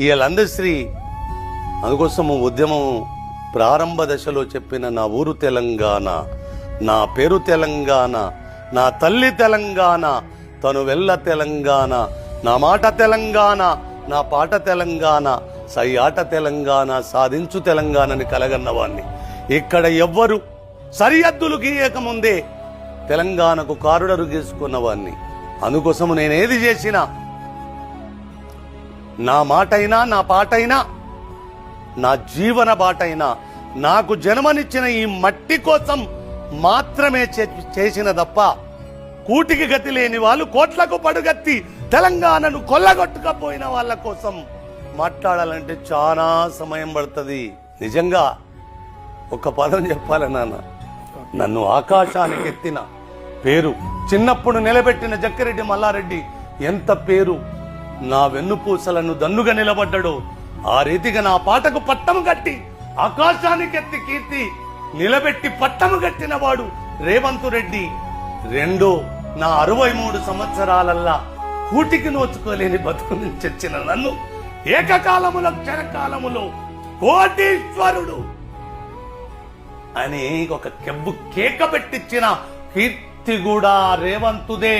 ఈ అందుకోసము అందుకోసం ఉద్యమం ప్రారంభ దశలో చెప్పిన నా ఊరు తెలంగాణ నా పేరు తెలంగాణ నా తల్లి తెలంగాణ తను వెళ్ళ తెలంగాణ నా మాట తెలంగాణ నా పాట తెలంగాణ సయ్యాట తెలంగాణ సాధించు తెలంగాణని కలగన్నవాణ్ణి. ఇక్కడ ఎవ్వరు సరిహద్దులు గీయకముందే తెలంగాణకు కారుడరు గీసుకున్నవాణ్ణి అందుకోసము నేనేది చేసినా నా మాటైనా నా పాటైనా నా జీవన బాటైనా నాకు జన్మనిచ్చిన ఈ మట్టి కోసం మాత్రమే చే- చేసిన తప్ప కూటికి గతి లేని వాళ్ళు కోట్లకు పడుగత్తి తెలంగాణను కొల్లగొట్టుకపోయిన వాళ్ళ కోసం మాట్లాడాలంటే చాలా సమయం పడుతుంది. నిజంగా ఒక పదం చెప్పాలి నాన్న? నన్ను ఆకాశానికి ఎత్తిన పేరు చిన్నప్పుడు నిలబెట్టిన జక్కిరెడ్డి మల్లారెడ్డి ఎంత పేరు నా వెన్నుపూసలను దన్నుగా నిలబడ్డాడు. ఆ రీతిగా నా పాటకు పట్టము కట్టి ఆకాశానికి ఎత్తి కీర్తి నిలబెట్టి పట్టము కట్టిన వాడు రేవంత్ రెడ్డి. రెండో నా అరవై మూడు సంవత్సరాలల్లా కూటికి నోచుకోలేని బతుకు నుంచి వచ్చిన నన్ను ఏకకాలములో క్షణకాలములో కోటీశ్వరుడు అని ఒక కెబ్బు కేక పెట్టించిన కీర్తి కూడా రేవంతుదే.